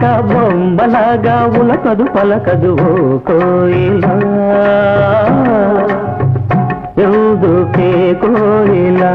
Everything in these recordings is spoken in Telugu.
చిలక బొమ్మలాగా ఉలకదు పలకదు ఓ కోయిలా. ఎందుకే కోయిలా?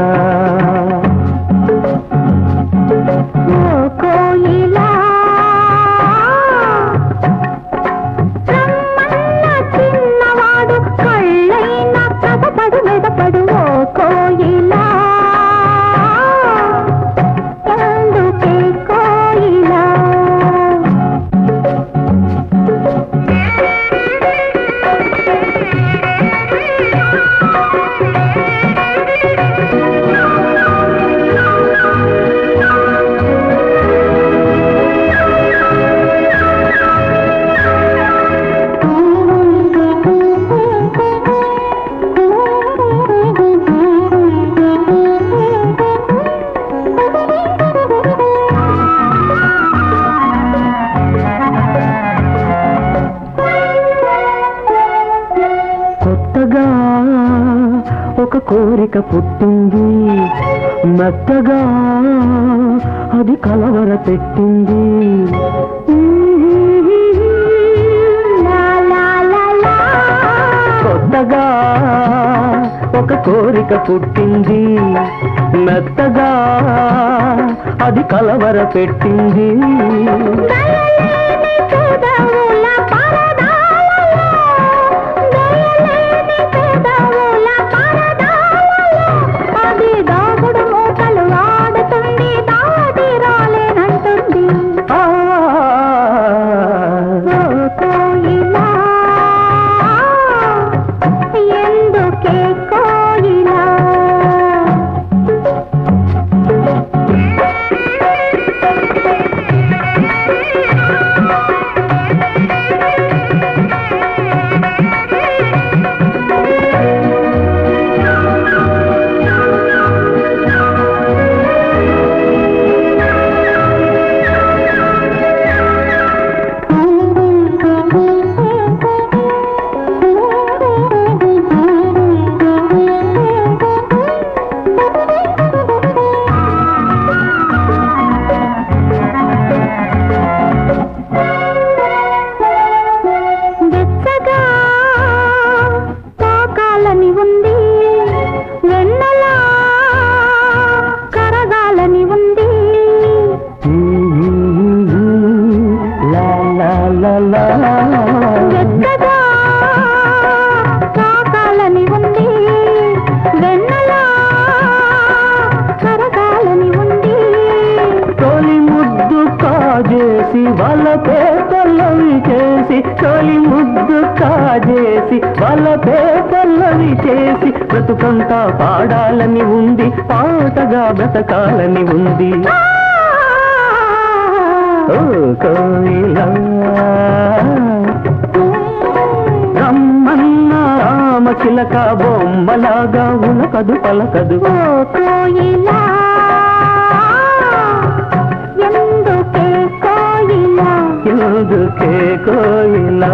కోరిక పుట్టింది. మెత్తగా అది కలవర పెట్టింది. కొత్తగా ఒక కోరిక పుట్టింది. మెత్తగా అది కలవర పెట్టింది. కాజేసి వాళ్ళ పేపర్లవి చేసి తొలి ముద్దు కాజేసి వాళ్ళ పేపర్లవి చేసి బ్రతుకంతా పాడాలని ఉంది పాటగా బ్రతకాలని ఉంది. ఓ కోయిలా రమ్మన్న బొమ్మలాగా ఉలకదు పలకదు ఓ కోయిలా. ఎందుకే కోయిలా? ఎందుకే కోయిలా?